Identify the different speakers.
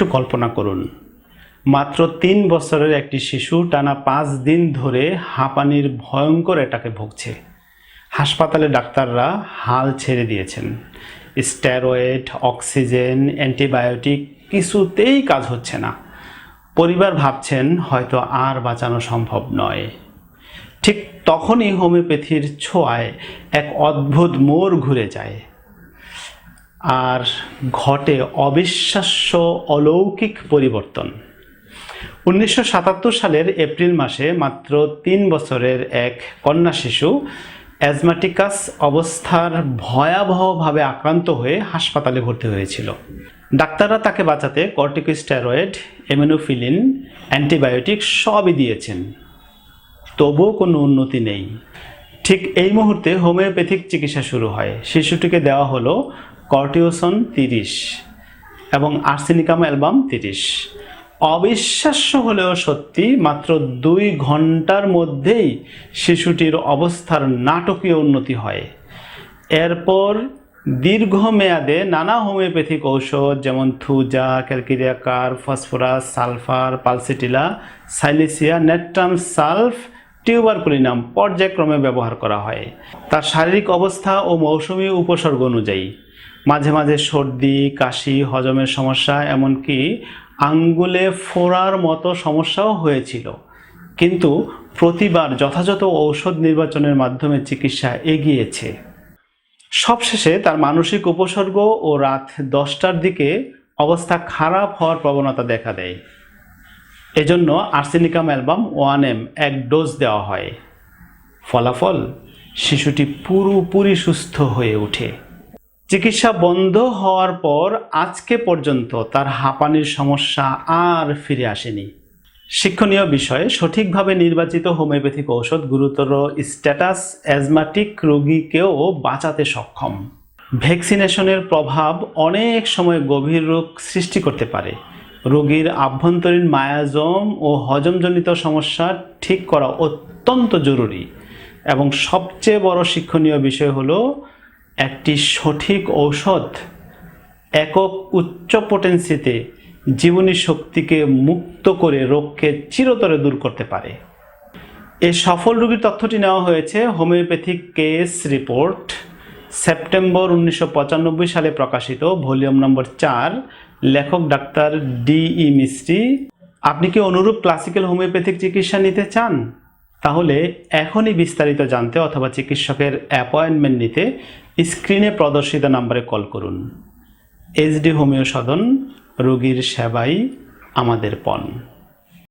Speaker 1: একটু কল্পনা করুন। মাত্র তিন বছরের একটি শিশু টানা পাঁচ দিন ধরে হাঁপানির ভয়ঙ্কর এটাকে ভুগছে। হাসপাতালে ডাক্তাররা হাল ছেড়ে দিয়েছেন। স্টেরয়েড, অক্সিজেন, অ্যান্টিবায়োটিক কিছুতেই কাজ হচ্ছে না। পরিবার ভাবছেন হয়তো আর বাঁচানো সম্ভব নয়। ঠিক তখনই হোমিওপ্যাথির ছোঁয়ায় এক অদ্ভুত মোড় ঘুরে যায়। আর ঘটে অবিশ্বাস্য অলৌকিক পরিবর্তন। উনিশশো সাতাত্তর সালের এপ্রিল মাসে মাত্র তিন বছরের এক কন্যা শিশু অ্যাজমাটিকাস অবস্থার ভয়াবহভাবে আক্রান্ত হয়ে হাসপাতালে ভর্তি হয়েছিল। ডাক্তাররা তাকে বাঁচাতে কর্টিকোস্টেরয়েড এমিনোফিলিন অ্যান্টিবায়োটিক সবই দিয়েছেন। তবুও কোনো উন্নতি নেই। ঠিক এই মুহূর্তে হোমিওপ্যাথিক চিকিৎসা শুরু হয়। শিশুটিকে দেওয়া হলো কর্টিওসন তিরিশ এবং আর্সেনিকাম অ্যালবাম তিরিশ। অবিশ্বাস্য হলেও সত্যি মাত্র দুই ঘণ্টার মধ্যেই শিশুটির অবস্থার নাটকীয় উন্নতি হয়। এরপর দীর্ঘমেয়াদে নানা হোমিওপ্যাথিক ঔষধ যেমন Thuja calcarea carb phosphorus, sulphur, pulsatilla, silicea, natrum, sulph tuberculinum পর্যায়ক্রমে ব্যবহার করা হয়। তার শারীরিক অবস্থা ও মৌসুমি উপসর্গ অনুযায়ী মাঝে মাঝে সর্দি, কাশি, হজমের সমস্যা, এমনকি আঙ্গুলে ফোড়ার মতো সমস্যাও হয়েছিল। কিন্তু প্রতিবার যথাযথ ঔষধ নির্বাচনের মাধ্যমে চিকিৎসা এগিয়েছে। সবশেষে তার মানসিক উপসর্গ ও রাত দশটার দিকে অবস্থা খারাপ হওয়ার প্রবণতা দেখা দেয়। এজন্য আর্সেনিকাম অ্যালবাম ওয়ান এম এক ডোজ দেওয়া হয়। ফলাফল, শিশুটি পুরোপুরি সুস্থ হয়ে ওঠে। চিকিৎসা বন্ধ হওয়ার পর আজকে পর্যন্ত তার হাঁপানির সমস্যা আর ফিরে আসেনি। শিক্ষণীয় বিষয়ে সঠিকভাবে নির্বাচিত হোমিওপ্যাথিক ঔষধ গুরুতর স্ট্যাটাস অ্যাজমাটিক রোগীকেও বাঁচাতে সক্ষম। ভ্যাকসিনেশনের প্রভাব অনেক সময় গভীর রোগ সৃষ্টি করতে পারে। রোগীর আভ্যন্তরীণ মায়াজম ও হজমজনিত সমস্যা ঠিক করা অত্যন্ত জরুরি এবং সবচেয়ে বড় শিক্ষণীয় বিষয় হলো একটি সঠিক ঔষধ একক উচ্চ পোটেন্সিতে জীবনী শক্তিকে মুক্ত করে রোগকে চিরতরে দূর করতে পারে। এই সফল রোগীর তথ্যটি নেওয়া হয়েছে হোমিওপ্যাথিক কেস রিপোর্ট, সেপ্টেম্বর উনিশশো পঁচানব্বই সালে প্রকাশিত, ভলিউম নম্বর চার, লেখক ডাক্তার ডি ই মিস্ত্রি আপনি কি অনুরূপ ক্লাসিক্যাল হোমিওপ্যাথিক চিকিৎসা নিতে চান? তাহলে এখনই বিস্তারিত জানতে অথবা চিকিৎসকের অ্যাপয়েন্টমেন্ট নিতে স্ক্রিনে প্রদর্শিত নাম্বারে কল করুন। এইচডি হোমিও সদন রোগীর সেবাই আমাদের পণ।